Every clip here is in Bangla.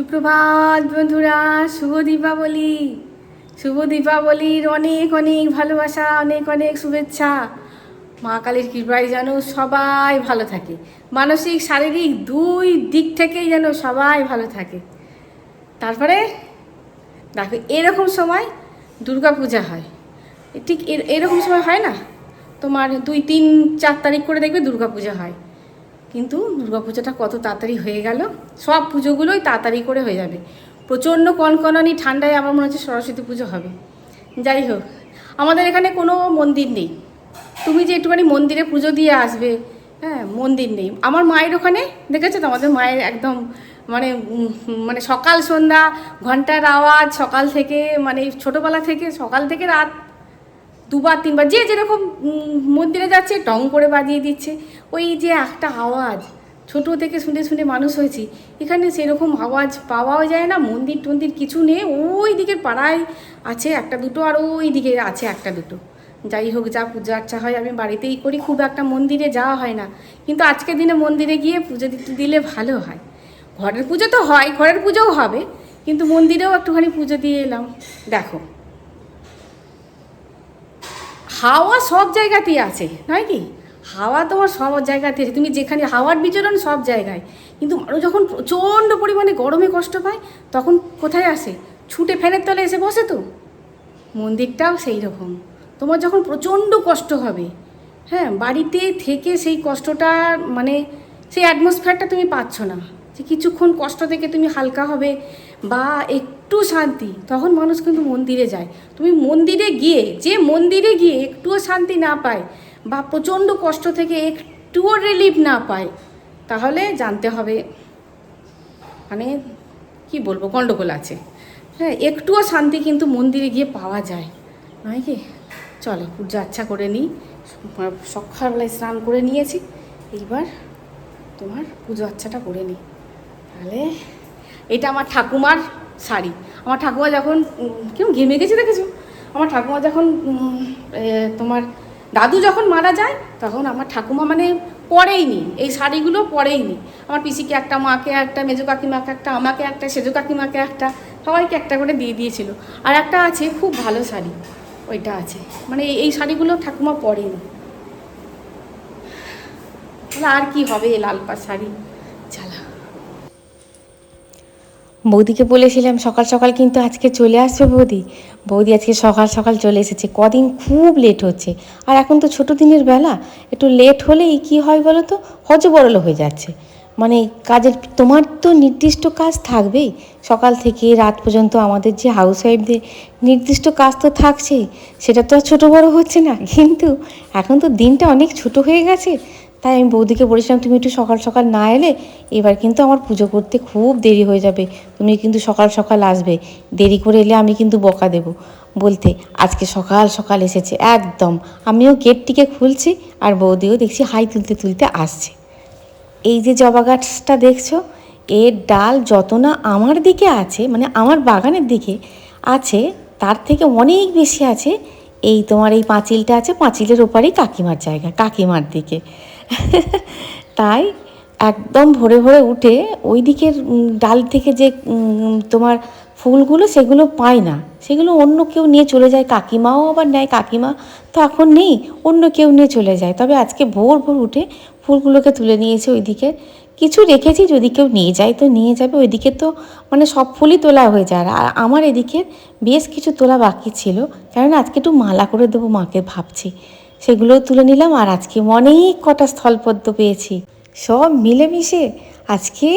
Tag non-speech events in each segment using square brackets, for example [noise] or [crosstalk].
সুপ্রভাত বন্ধুরা, শুভ দীপাবলি। শুভ দীপাবলির অনেক অনেক ভালোবাসা, অনেক অনেক শুভেচ্ছা। মা কালীর কৃপায় যেন সবাই ভালো থাকে। মানসিক, শারীরিক দুই দিক থেকেই যেন সবাই ভালো থাকে। তারপরে দেখো, এরকম সময় দুর্গা পূজা হয়। ঠিক এর- এরকম সময় হয় না? তোমার দুই, তিন, চার তারিখ করে দেখবে দুর্গা পূজা হয়। কিন্তু দুর্গাপূজাটা কত তাড়াতাড়ি হয়ে গেল? সব পুজোগুলোই তাড়াতাড়ি করে হয়ে যাবে। প্রচণ্ড কনকনানি ঠান্ডায় আমার মনে হচ্ছে সরস্বতী পুজো হবে। যাই হোক, আমাদের এখানে কোনো মন্দির নেই। তুমি যে একটুখানি মন্দিরে পুজো দিয়ে আসবে হ্যাঁ মন্দির নেই। আমার মায়ের ওখানে, দেখেছ তো? আমাদের মায়ের একদম মানে মানে সকাল সন্ধ্যা, ঘণ্টার আওয়াজ, সকাল থেকে মানে ছোটোবেলা থেকে, সকাল থেকে রাত দুবার, তিনবার, যে যেরকম মন্দিরে যাচ্ছে, টং করে বাজিয়ে দিচ্ছে। ওই যে একটা আওয়াজ, ছোট থেকে শুনে শুনে মানুষ হয়েছি, এখানে সেরকম আওয়াজ পাওয়াও যায় না, মন্দির টন্দির কিছু নেই, ওই দিকের পাড়ায় আছে একটা দুটো আর ওই দিকে আছে একটা দুটো। যাই হোক, যা পূজা আর্চা হয়, আমি বাড়িতেই করি, খুব একটা মন্দিরে যাওয়া হয় না। কিন্তু আজকের দিনে মন্দিরে গিয়ে পুজো দিতে, দিলে ভালো হয়। ঘরের পুজো তো হয়, ঘরের পুজোও হবে, কিন্তু মন্দিরেও একটুখানি পুজো দিয়ে এলাম। দেখো হাওয়া সব জায়গাতেই আছে, নয় কি? হাওয়া তোমার সব জায়গাতে আছে। তুমি যেখানে হাওয়ার বিচরণ সব জায়গায়। কিন্তু মানুষ যখন প্রচণ্ড পরিমাণে গরমে কষ্ট পায়, তখন কোথায় আসে? ছুটে ফ্যানের তলে এসে বসে তো। মন্দিরটাও সেই রকম। তোমার যখন প্রচণ্ড কষ্ট হবে হ্যাঁ বাড়িতে থেকে সেই কষ্টটা মানে সেই অ্যাটমসফিয়ারটা তুমি পাচ্ছ না। যে কিছুক্ষণ কষ্ট থেকে তুমি হালকা হবে, বা একটু শান্তি, তখন মানুষ কিন্তু মন্দিরে যায়। তুমি মন্দিরে গিয়ে, যে মন্দিরে গিয়ে একটুও শান্তি না পায় বা প্রচণ্ড কষ্ট থেকে একটুও রিলিফ না পায়, তাহলে জানতে হবে মানে কি বলব গণ্ডগোল আছে। হ্যাঁ একটুও শান্তি কিন্তু মন্দিরে গিয়ে পাওয়া যায়, নয় কি? চলো, পূজা আচ্ছা করে নিই, সকালবেলায় স্নান করে নিয়েছি, এইবার তোমার পুজো আচ্ছাটা করে নিই। তাহলে, এটা আমার ঠাকুমার শাড়ি। আমার ঠাকুমা যখন কেমন ঘেমে গেছে দেখেছ? আমার ঠাকুমা যখন তোমার দাদু যখন মারা যায়, তখন আমার ঠাকুমা মানে পরেইনি। এই শাড়িগুলো পরেইনি। আমার পিসিকে একটা, মাকে একটা, মেজো কাকিমাকে একটা, আমাকে একটা, সেজো কাকিমাকে একটা, সবাইকে একটা করে দিয়ে দিয়েছিল। আর একটা আছে খুব ভালো শাড়ি, ওইটা আছে। মানে এই- শাড়িগুলো ঠাকুমা পরেনি। আর কি হবে লাল পাড় শাড়ি চালা বৌদিকে বলেছিলাম, সকাল সকাল কিন্তু আজকে চলে আসবে বৌদি। বৌদি আজকে সকাল সকাল চলে এসেছে। কদিন খুব লেট হচ্ছে। আর এখন তো ছোটো দিনের বেলা। একটু লেট হলেই কি হয় বলো তো? হজবরল হয়ে যাচ্ছে। মানে কাজের, তোমার তো নির্দিষ্ট কাজ থাকবেই। সকাল থেকে রাত পর্যন্ত আমাদের যে হাউস ওয়াইফদের নির্দিষ্ট কাজ তো থাকছেই। সেটা তো আর ছোটো বড়ো হচ্ছে না। কিন্তু এখন তো দিনটা অনেক ছোট হয়ে গেছে। তাই আমি বৌদিকে বলেছিলাম, তুমি একটু সকাল সকাল না এলে এবার কিন্তু আমার পুজো করতে খুব দেরি হয়ে যাবে। তুমি কিন্তু সকাল সকাল আসবে। দেরি করে এলে আমি কিন্তু বকা দেব। বলতে আজকে সকাল সকাল এসেছে, একদম। আমিও গেটটিকে খুলছি আর বৌদিও দেখছি হাই তুলতে তুলতে আসছে। এই যে জবা গাছটা দেখছ, এর ডাল যত না আমার দিকে আছে মানে আমার বাগানের দিকে আছে, তার থেকে অনেক বেশি আছে। এই তোমার এই পাঁচিলটা আছে, পাঁচিলের ওপারেই কাকিমার জায়গা, কাকিমার দিকে। [laughs] তাই একদম ভোরে ভোরে উঠে ওই দিকের ডাল থেকে যে তোমার ফুলগুলো সেগুলো পায় না। সেগুলো অন্য কেউ নিয়ে চলে যায়, কাকিমাও আবার নেয়, কাকিমা তো এখন নেই, অন্য কেউ নিয়ে চলে যায়। তবে আজকে ভোর ভোর উঠে ফুলগুলোকে তুলে নিয়েছে ওইদিকে কিছু রেখেছি যদি কেউ নিয়ে যায় তো নিয়ে যাবে ওইদিকে তো মানে সব ফুলই তোলা হয়ে যায়। আর আমার এদিকে বেশ কিছু তোলা বাকি ছিল। কারণ আজকে একটু মালা করে দেবো মাকে ভাবছি। সেগুলোও তুলে নিলাম আর আজকে অনেক কটা স্থলপদ্ম পেয়েছি। সব মিলেমিশে আজকে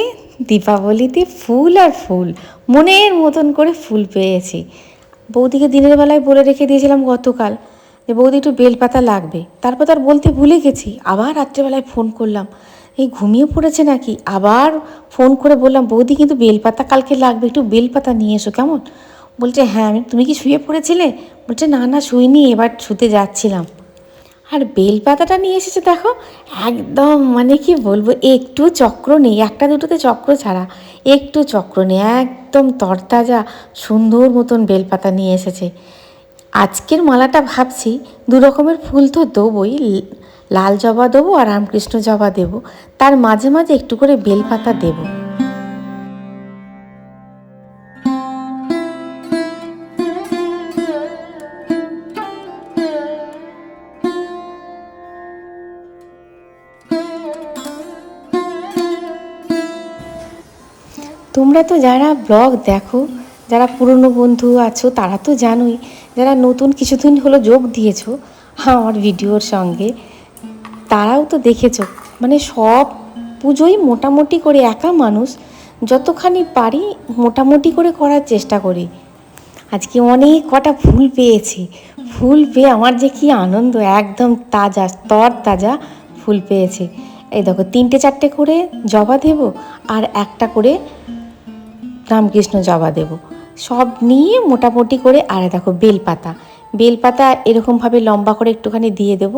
দীপাবলিতে ফুল আর ফুল, মনের মতন করে ফুল পেয়েছি। বৌদিকে দিনের বেলায় বলে রেখে দিয়েছিলাম গতকাল যে, বৌদি, একটু বেলপাতা লাগবে। তারপর তার বলতে ভুলে গেছি, আবার রাত্রেবেলায় ফোন করলাম। এই ঘুমিয়ে পড়েছে নাকি? আবার ফোন করে বললাম, বৌদি, কিন্তু বেলপাতা কালকে লাগবে, একটু বেলপাতা নিয়ে এসো, কেমন? বলছে হ্যাঁ তুমি কি শুয়ে পড়েছিলে? বলছে, না না, শুইনি, এবার শুতে যাচ্ছিলাম। আর বেল পাতাটা নিয়ে এসেছে দেখো। একদম মানে কি বলব, একটু চক্র নেই, একটা দুটোতে চক্র ছাড়া একটু চক্র নেই, একদম তরতাজা, সুন্দর মতন বেলপাতা নিয়ে এসেছে। আজকের মালাটা ভাবছি দু রকমের ফুল তো দেবই লাল জবা দেবো আর রামকৃষ্ণ জবা দেবো। তার মাঝে মাঝে একটু করে বেলপাতা দেবো। তোমরা তো যারা ব্লগ দেখো, যারা পুরনো বন্ধু আছো, তারা তো জানোই, যারা নতুন কিছুদিন হলো যোগ দিয়েছ আমার ভিডিওর সঙ্গে, তারাও তো দেখেছ। মানে সব পুজোই মোটামুটি করে একা মানুষ, যতখানি পারি মোটামুটি করে করার চেষ্টা করি। আজকে অনেক কটা ফুল পেয়েছি। ফুল পেয়ে আমার যে কি আনন্দ, একদম তাজা তর তাজা ফুল পেয়েছে। এই দেখো, তিনটে চারটে করে জবা দেব আর একটা করে রামকৃষ্ণ জবা দেব। সব নিয়ে মোটামুটি করে, আর দেখো বেলপাতা। বেলপাতা এরকমভাবে লম্বা করে একটুখানি দিয়ে দেব।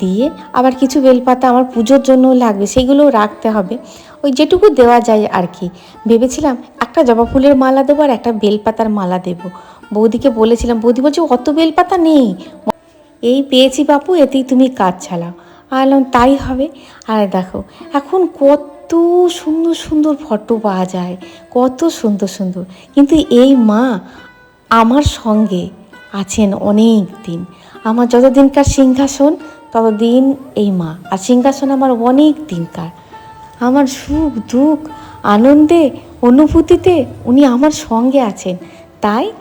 দিয়ে আবার কিছু বেলপাতা আমার পুজোর জন্য লাগবে সেইগুলোও রাখতে হবে। ওই যেটুকু দেওয়া যায় আর কি। ভেবেছিলাম একটা জবা ফুলের মালা দেবো আর একটা বেলপাতার মালা দেবো। বৌদিকে বলেছিলাম, বৌদি বলছে, অত বেলপাতা নেই। এই পেয়েছি বাপু, এতেই তুমি কাজ চালাও। আলাম, তাই হবে? আর দেখো, এখন কত সুন্দর সুন্দর ফটো পাওয়া যায়, কত সুন্দর সুন্দর। কিন্তু এই মা আমার সঙ্গে আছেন অনেক দিন আমার যতদিনকার সিংহাসন, ততদিন এই মা। আর সিংহাসন আমার অনেক দিনকার আমার সুখ, দুঃখ, আনন্দে, অনুভূতিতে উনি আমার সঙ্গে আছেন। তাই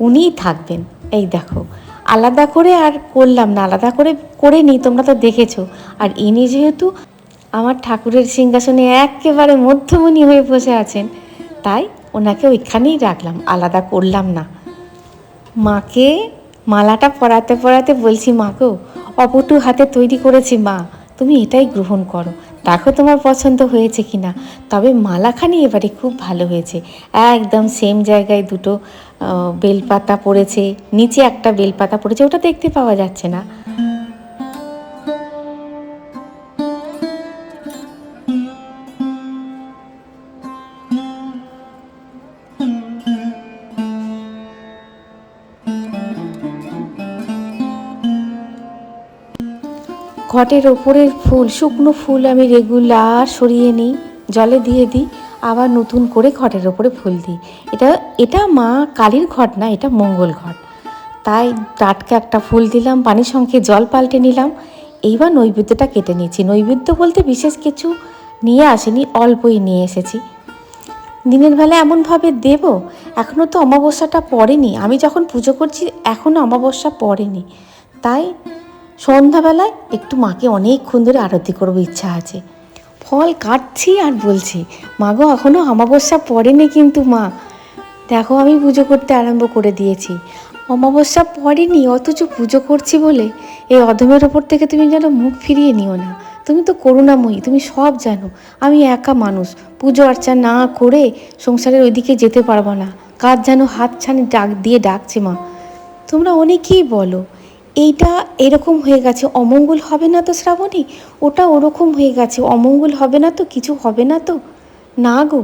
উনিই থাকবেন। এই দেখো, আলাদা করে আর করলাম না। আলাদা করে করে নিই তোমরা তো দেখেছ। আর ইনি যেহেতু আমার ঠাকুরের সিংহাসনে একেবারে মধ্যমণি হয়ে বসে আছেন। তাই ওনাকে ওইখানেই রাখলাম, আলাদা করলাম না। মাকে মালাটা পরাতে পরাতে বলছি মাকেও অপটু হাতে তৈরি করেছি, মা। তুমি এটাই গ্রহণ করো। দেখো তোমার পছন্দ হয়েছে কি না তবে মালাখানি এবারে খুব ভালো হয়েছে। একদম সেম জায়গায় দুটো বেলপাতা পড়েছে, নিচে একটা বেলপাতা পড়েছে, ওটা দেখতে পাওয়া যাচ্ছে না। ঘটের ওপরের ফুল, শুকনো ফুল আমি রেগুলার সরিয়ে নিই, জলে দিয়ে দিই, আবার নতুন করে ঘটের ওপরে ফুল দিই। এটা এটা মা কালীর ঘট না, এটা মঙ্গল ঘট। তাই টাটকা একটা ফুল দিলাম পানির সঙ্গে জল পাল্টে নিলাম, এইবার নৈবেদ্যটা কেটে নিয়েছি। নৈবেদ্য বলতে বিশেষ কিছু নিয়ে আসেনি, অল্পই নিয়ে এসেছি। দিনের বেলা এমনভাবে দেব এখনও তো অমাবস্যাটা পড়েনি। আমি যখন পুজো করছি এখনও অমাবস্যা পড়েনি। তাই সন্ধ্যাবেলায় একটু মাকে অনেকক্ষণ ধরে আরতি করব ইচ্ছা আছে। ফল কাটছি আর বলছি, মা গো এখনও অমাবস্যা পড়েনি কিন্তু মা। দেখো, আমি পুজো করতে আরম্ভ করে দিয়েছি। অমাবস্যা পড়েনি, অথচ পুজো করছি বলে। এই অধমের ওপর থেকে তুমি যেন মুখ ফিরিয়ে নিও না। তুমি তো করুণাময়ী, তুমি সব জানো। আমি একা মানুষ, পুজো আর্চা না করে সংসারের ওইদিকে যেতে পারব না। কাজ যেন হাত ছানি ডাক দিয়ে ডাকছে মা। তোমরা অনেকেই বলো এইটা এরকম হয়ে গেছে, অমঙ্গল হবে না তো শ্রাবণী? ওটা ওরকম হয়ে গেছে, অমঙ্গল হবে না তো, কিছু হবে না তো? না গো,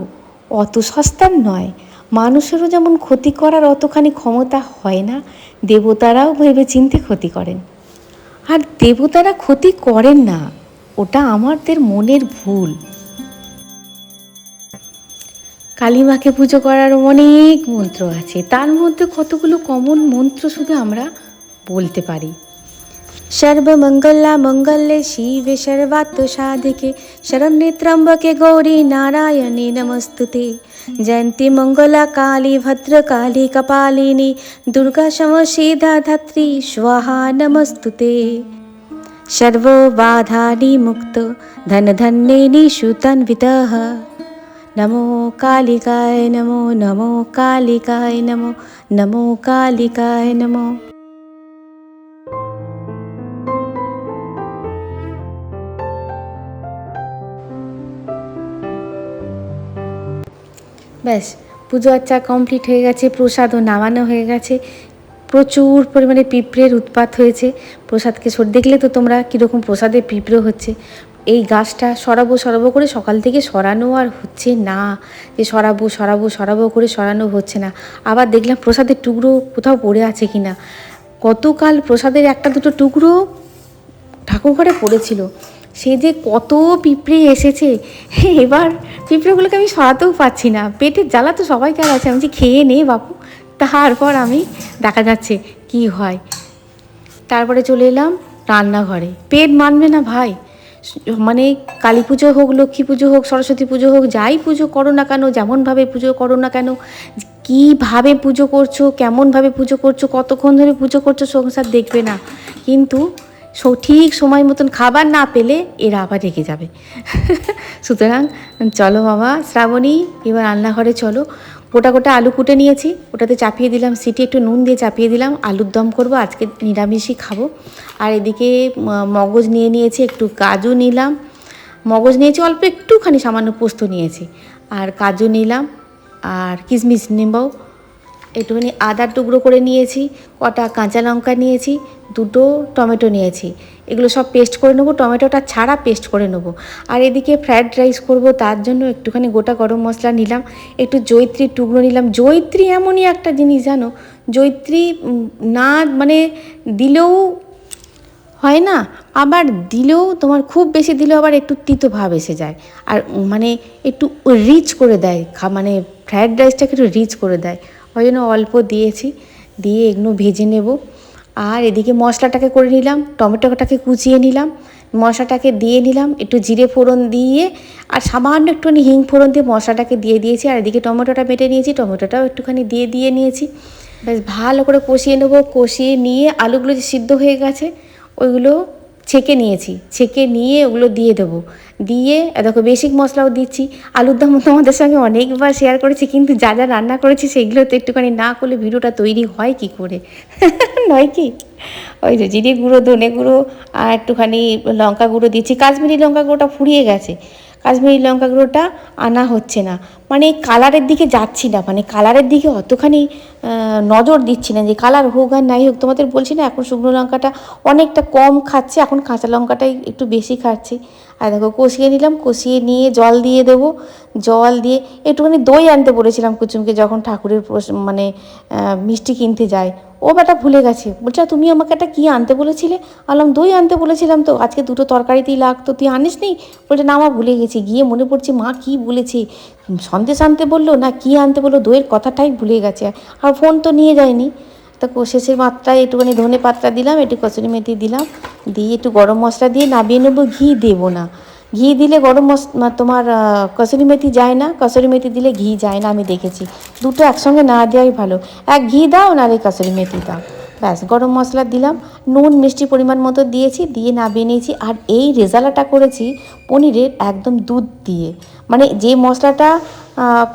অত সস্তার নয়। মানুষেরও যেমন ক্ষতি করার অতখানি ক্ষমতা হয় না, দেবতারাও ভেবে চিনতে ক্ষতি করেন। আর দেবতারা ক্ষতি করেন না, ওটা আমাদের মনের ভুল। কালীমাকে পুজো করার অনেক মন্ত্র আছে, তার মধ্যে কতগুলো কমন মন্ত্র শুধু আমরা বলতে পারি। সর্বমঙ্গলা মঙ্গলে শিবে সর্বাত্ম সাধকে শরণ্যে ত্রম্বকে গৌরী নারায়ণে নমস্তুতে। জয়ন্তী মঙ্গলা কালী ভদ্রকালী কপালিনী, দুর্গা সমশীদা ধাত্রী, স্বাহা নমস্তুতে। সর্ববাধানি মুক্ত ধনধন্যে নিশুতন্বিতः নমো কালিকায় নমো নমো কালিকায় নমো নমো কালিকায় নমো। ব্যাস, পুজো আচ্চা কমপ্লিট হয়ে গেছে প্রসাদও নামানো হয়ে গেছে। প্রচুর পরিমাণে পিঁপড়ের উৎপাত হয়েছে। প্রসাদকে সর দেখলে তো তোমরা কীরকম প্রসাদে পিঁপড়ে হচ্ছে। এই গাছটা সরাবো সরাবো করে সকাল থেকে সরানো আর হচ্ছে না। যে সরাবো সরাবো সরাবো করে সরানো হচ্ছে না। আবার দেখলাম প্রসাদের টুকরো কোথাও পড়ে আছে কি না গতকাল প্রসাদের একটা দুটো টুকরো ঠাকুর ঘরে পড়েছিল। সে যে কত পিঁপড়ে এসেছে। এবার পিঁপড়েগুলোকে আমি সরাতেও পারছি না। পেটের জ্বালা তো সবাইকার আছে। আমি যে খেয়ে নে বাপু। তারপর আমি, দেখা যাচ্ছে কি হয়। তারপরে চলে এলাম রান্নাঘরে। পেট মানবে না ভাই। মানে কালী পুজো হোক, লক্ষ্মী পুজো হোক, সরস্বতী পুজো হোক, যাই পুজো করো না কেন, যেমনভাবে পুজো করো না কেন, কীভাবে পুজো করছ, কেমনভাবে পুজো করছ, কতক্ষণ ধরে পুজো করছ, সংসার দেখবে না। কিন্তু সঠিক সময় মতন খাবার না পেলে এরা আবার রেগে যাবে। সুতরাং চলো বাবা, শ্রাবণী, এবার রান্নাঘরে চলো। গোটা গোটা আলু কুটে নিয়েছি, ওটাতে চাপিয়ে দিলাম সিটি, একটু নুন দিয়ে চাপিয়ে দিলাম, আলুর দম করব, আজকে নিরামিষই খাব। আর এদিকে মগজ নিয়ে নিয়েছি, একটু কাজু নিলাম। মগজ নিয়েছি, অল্প একটুখানি সামান্য পোস্ত নিয়েছি। আর কাজু নিলাম, আর কিশমিশ নেব একটুখানি আদার টুকরো করে নিয়েছি, কটা কাঁচা লঙ্কা নিয়েছি, দুটো টমেটো নিয়েছি। এগুলো সব পেস্ট করে নেব, টমেটোটা ছাড়া পেস্ট করে নেব। আর এদিকে ফ্রায়েড রাইস করব, তার জন্য একটুখানি গোটা গরম মশলা নিলাম, একটু জৈত্রীর টুকরো নিলাম। জৈত্রী এমনই একটা জিনিস জানো, জৈত্রী না মানে দিলেও হয় না, আবার দিলেও তোমার খুব বেশি দিলেও আবার একটু তিতো ভাব এসে যায়। আর মানে একটু রিচ করে দেয় মানে ফ্রায়েড রাইসটাকে একটু রিচ করে দেয়। ওই জন্য অল্প দিয়েছি, দিয়ে এগুলো ভেজে নেব। আর এদিকে মশলাটাকে করে নিলাম, টমেটোটাকে কুচিয়ে নিলাম, মশলাটাকে দিয়ে নিলাম, একটু জিরে ফোড়ন দিয়ে, আর সামান্য একটুখানি হিং ফোড়ন দিয়ে মশলাটাকে দিয়ে দিয়েছি। আর এদিকে টমেটোটা বেটে নিয়েছি, টমেটোটাও একটুখানি দিয়ে দিয়ে নিয়েছি। বেশ ভালো করে কষিয়ে নেব, কষিয়ে নিয়ে আলুগুলো যে সিদ্ধ হয়ে গেছে, ওইগুলো ছেঁকে নিয়েছি, ছেঁকে নিয়ে ওগুলো দিয়ে দেবো। দিয়ে দেখো বেসিক মশলাও দিচ্ছি। আলুর দম তোমাদের সঙ্গে অনেকবার শেয়ার করেছি, কিন্তু যা যা রান্না করেছি সেগুলো তো একটুখানি না করলে ভিডিওটা তৈরি হয় কি করে? [laughs] নয় কি? ওই যে জিরে গুঁড়ো, ধনে গুঁড়ো আর একটুখানি লঙ্কা গুঁড়ো দিচ্ছি। কাশ্মীরি লঙ্কা গুঁড়োটা ফুরিয়ে গেছে। কাশ্মীরি লঙ্কা গুঁড়োটা আনা হচ্ছে না। মানে কালারের দিকে যাচ্ছি না মানে কালারের দিকে অতখানি নজর দিচ্ছি না যে কালার হোক আর নাই হোক। তোমাদের বলছি না, এখন শুকনো লঙ্কাটা অনেকটা কম খাচ্ছে, এখন কাঁচা লঙ্কাটাই একটু বেশি খাচ্ছি। আর দেখো কষিয়ে নিলাম, কষিয়ে নিয়ে জল দিয়ে দেবো। জল দিয়ে একটুখানি দই আনতে বলেছিলাম কুচুমকে যখন ঠাকুরের মানে মিষ্টি কিনতে যায়। ও বেটা ভুলে গেছে। বলছে তুমি আমাকে একটা কী আনতে বলেছিলে? আলাম দই আনতে বলেছিলাম তো, আজকে দুটো তরকারিতেই লাগতো তুই আনিস নি? বলছে, না মা, ভুলে গেছি। গিয়ে মনে পড়ছে মা কী বলেছে। সন্দেশ আনতে বলল না কী আনতে বলল, দইয়ের কথাটাই ভুলে গেছে। আর ফোন তো নিয়ে যায়নি। তা শেষের মাত্রায় একটুখানি ধনে পাত্রা দিলাম, একটু কচুরি মেথি দিলাম, দিয়ে একটু গরম মশলা দিয়ে নামিয়ে নেব, ঘি দেবো না। ঘি দিলে গরম মশলা তোমার কসুরি মেথি যায় না কসুরি মেথি দিলে ঘি যায় না, আমি দেখেছি। দুটো একসঙ্গে না দেওয়াই ভালো। এক ঘি দাও, নাহলে কসুরি মেথি দাও। ব্যাস, গরম মশলা দিলাম, নুন, মিষ্টি পরিমাণ মতো দিয়েছি, দিয়ে নামিয়ে নিয়েছি, আর এই রেজালাটা করেছি পনিরের একদম দুধ দিয়ে। মানে যে মশলাটা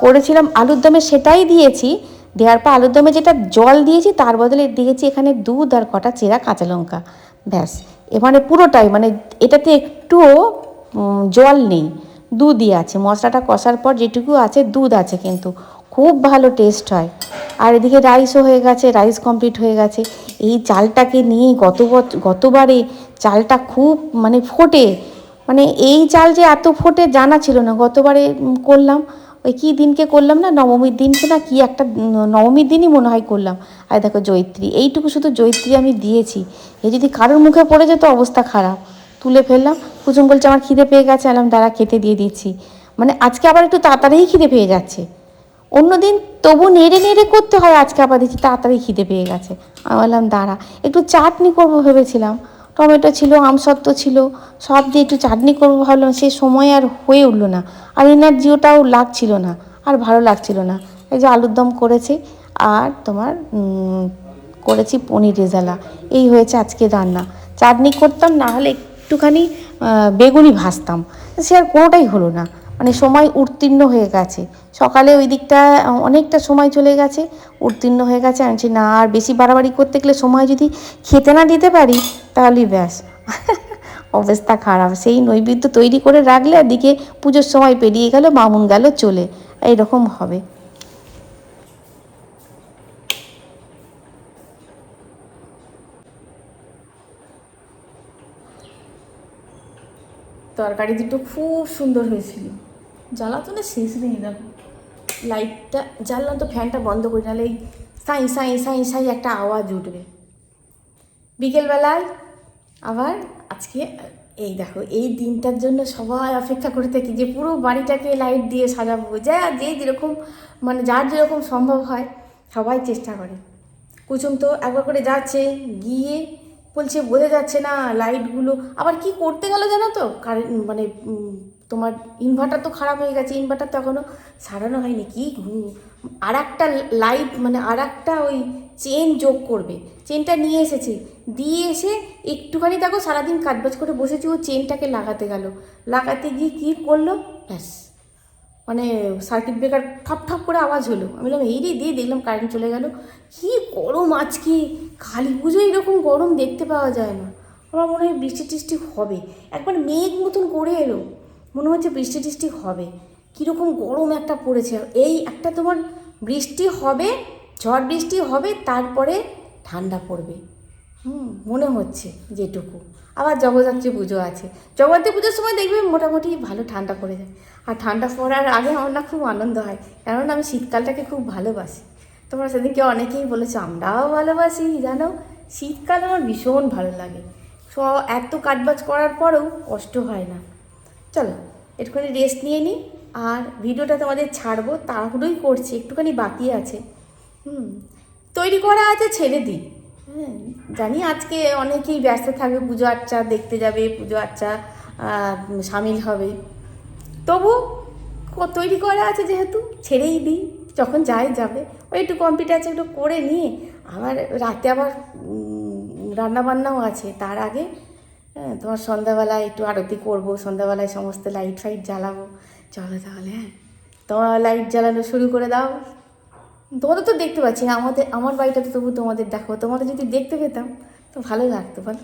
করেছিলাম আলুর দমে সেটাই দিয়েছি দেওয়ার পর আলুর দমে যেটা জল দিয়েছি, তার বদলে দিয়েছি এখানে দুধ আর কটা চেরা কাঁচা লঙ্কা। ব্যাস। এখানে পুরোটাই মানে এটাতে একটুও জল নেই। দুধই আছে। মশলাটা কষার পর যেটুকু আছে, দুধ আছে কিন্তু। খুব ভালো টেস্ট হয়। আর এদিকে রাইসও হয়ে গেছে রাইস কমপ্লিট হয়ে গেছে। এই চালটাকে নিয়ে গত গতবারে চালটা খুব মানে ফোটে। মানে এই চাল যে এত ফোটে জানা ছিল না, গতবারে করলাম। ওই কী দিনকে করলাম না? নবমীর দিনকে না কি একটা, নবমীর দিনই মনে হয় করলাম। আর দেখো জৈত্রী এইটুকু শুধু জৈত্রী আমি দিয়েছি। এ যদি কারোর মুখে পড়ে যেত অবস্থা খারাপ। তুলে ফেললাম, কুসুম বলছে, আমার খিদে পেয়ে গেছে, আলাম দাঁড়া, খেতে দিয়ে দিচ্ছি। মানে আজকে আবার একটু তাড়াতাড়িই খিদে পেয়ে যাচ্ছে। অন্যদিন তবু নেড়ে নেড়ে করতে হয়, আজকে আবার দেখছি তাড়াতাড়ি খিদে পেয়ে গেছে। আমি বললাম, দাঁড়া, একটু চাটনি করব ভেবেছিলাম। টমেটো ছিল আমসত্ত্ব ছিল, সব দিয়ে একটু চাটনি করব ভাবলাম, সে সময় আর হয়ে উঠল না। আর এনার্জিওটাও লাগছিল না, আর ভালো লাগছিল না। এই যে আলুর দম করেছি, আর তোমার করেছি পনির রেজালা। এই হয়েছে আজকে রান্না। চাটনি করতাম, না হলে একটুখানি বেগুনি ভাজতাম। সে আর কোনোটাই হলো না। মানে সময় উত্তীর্ণ হয়ে গেছে। সকালে ওই দিকটা, অনেকটা সময় চলে গেছে, উত্তীর্ণ হয়ে গেছে। আমি না, আর বেশি বাড়াবাড়ি করতে গেলে সময় যদি খেতে না দিতে পারি তাহলেই ব্যাস। [laughs] অবস্থা খারাপ। সেই নৈবেদ্য তৈরি করে রাখলে দিকে পুজোর সময় পেরিয়ে গেল মামুন গেল, চলে। এইরকম হবে। তরকারি দুটো খুব সুন্দর হয়েছিল। জ্বালাতো না শেষ নেই দেখো লাইটটা জ্বাললাম তো ফ্যানটা বন্ধ করি, নাহলে এই সাই সাই সাই সাই একটা আওয়াজ উঠবে। বিকেলবেলায় আবার আজকে, এই দেখো, এই দিনটার জন্য সবাই অপেক্ষা করে থাকি যে পুরো বাড়িটাকে লাইট দিয়ে সাজাবো। যা, যে যেরকম মানে যার যেরকম সম্ভব হয়, সবাই চেষ্টা করে। কুচুম তো একবার করে যাচ্ছে, গিয়ে বলছে, বোঝা যাচ্ছে না লাইটগুলো আবার কি করতে গেল জানো তো? কারেন্ট মানে তোমার ইনভার্টার তো খারাপ হয়ে গেছে ইনভার্টার তো এখনও সারানো হয়নি, কি আর একটা লাইট মানে আর একটা ওই চেন যোগ করবে চেনটা নিয়ে এসেছে, দিয়ে এসে একটুখানি দেখো সারাদিন কাজবাজ করে বসেছি, ও চেনটাকে লাগাতে গেল, লাগাতে গিয়ে কী করল? ব্যাস মানে সার্কিট ব্রেকার ঠপ ঠপ করে আওয়াজ হলো, আমি বললাম, এই রে দিয়ে দেখলাম কারেন্ট চলে গেল। কি গরম আজকে, কালী পুজোয় এরকম গরম দেখতে পাওয়া যায় না। আমার মনে হয় বৃষ্টি টিষ্টি হবে, একবার মেঘ মতন করে এলো। মনে হচ্ছে বৃষ্টি টিষ্টি হবে। কীরকম গরম একটা পড়েছে। এই একটা তোমার বৃষ্টি হবে, ঝড় বৃষ্টি হবে, তারপরে ঠান্ডা পড়বে। হুম, মনে হচ্ছে যেটুকু। আবার জগদ্ধাত্রী পুজো আছে। জগদ্ধাত্রী পুজোর সময় দেখবে মোটামুটি ভালো ঠান্ডা পড়ে যায়। আর ঠান্ডা পড়ার আগে আমার না খুব আনন্দ হয়। কেননা আমি শীতকালটাকে খুব ভালোবাসি। তোমরা সেদিনকে অনেকেই বলেছ, আমরাও ভালোবাসি জানো? শীতকাল আমার ভীষণ ভালো লাগে। স, এত কাজবাজ করার পরেও কষ্ট হয় না। চলো, একটুখানি রেস্ট নিয়ে নিই আর ভিডিওটা তোমাদের ছাড়বো, তাড়াহুড়োই করছি, একটুখানি বাকি আছে। হুম, তৈরি করা আছে ছেড়ে দিই হ্যাঁ জানি আজকে অনেকেই ব্যস্ত থাকবে, পুজো আচ্চা দেখতে যাবে, পুজো আচ্চা সামিল হবে। তবু তৈরি করা আছে যেহেতু, ছেড়েই দিই, যখন যাই যাবে। ওই একটু কম্পিউটার আছে, একটু করে নিয়ে, আবার রাতে আবার রান্না বান্নাও আছে। তার আগে হ্যাঁ তোমার সন্ধ্যাবেলায় একটু আরতি করব, সন্ধ্যাবেলায় সমস্ত লাইট ফাইট জ্বালাবো। চলো তাহলে হ্যাঁ। তোমার লাইট জ্বালানো শুরু করে দাও। তোমাদের তো দেখতে পাচ্ছি আমাদের, আমার বাড়িটাতে তবু তোমাদের দেখো। তোমাদের যদি দেখতে পেতাম, তো ভালো লাগতো, বল।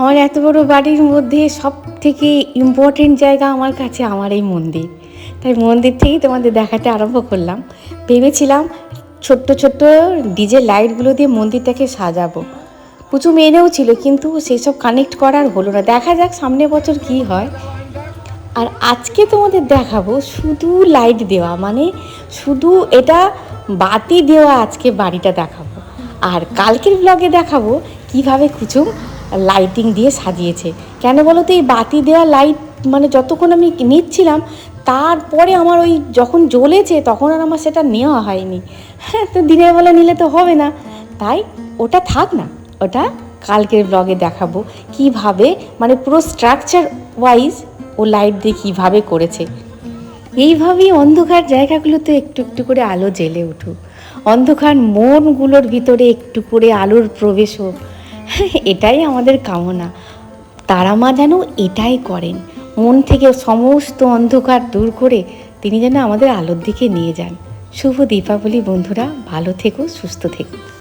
আমার এত বড় বাড়ির মধ্যে সব থেকে ইম্পর্টেন্ট জায়গা আমার কাছে আমার এই মন্দির। তাই মন্দির থেকেই তোমাদের দেখাতে আরম্ভ করলাম। ভেবেছিলাম ছোট্ট ছোট্ট ডিজে লাইটগুলো দিয়ে মন্দিরটাকে সাজাবো। পুজো মেনেও ছিল, কিন্তু সেসব কানেক্ট করার হলো না। দেখা যাক সামনের বছর কি হয়। আর আজকে তোমাদের দেখাবো শুধু লাইট দেওয়া মানে শুধু এটা বাতি দেওয়া আজকে বাড়িটা দেখাবো। আর কালকের ব্লগে দেখাবো কীভাবে কুচুম লাইটিং দিয়ে সাজিয়েছে। কেন বলো তো এই বাতি দেওয়া লাইট মানে যতক্ষণ আমি নিচ্ছিলাম, তারপরে আমার ওই যখন জ্বলেছে, তখন আর আমার সেটা নেওয়া হয়নি। হ্যাঁ তো দিনের বেলা নিলে তো হবে না। তাই ওটা থাক না, ওটা কালকের ব্লগে দেখাবো। কীভাবে মানে পুরো স্ট্রাকচার ওয়াইজ ও লাইট দিয়ে কীভাবে করেছে। এইভাবেই অন্ধকার জায়গাগুলোতে একটু একটু করে আলো জ্বেলে উঠুক। অন্ধকার মনগুলোর ভিতরে একটু করে আলোর প্রবেশ হোক [laughs] এটাই আমাদের কামনা। তারা মা যেন এটাই করেন। মন থেকে সমস্ত অন্ধকার দূর করে তিনি যেন আমাদের আলোর দিকে নিয়ে যান। শুভ দীপাবলি বন্ধুরা, ভালো থেকো, সুস্থ থেকো।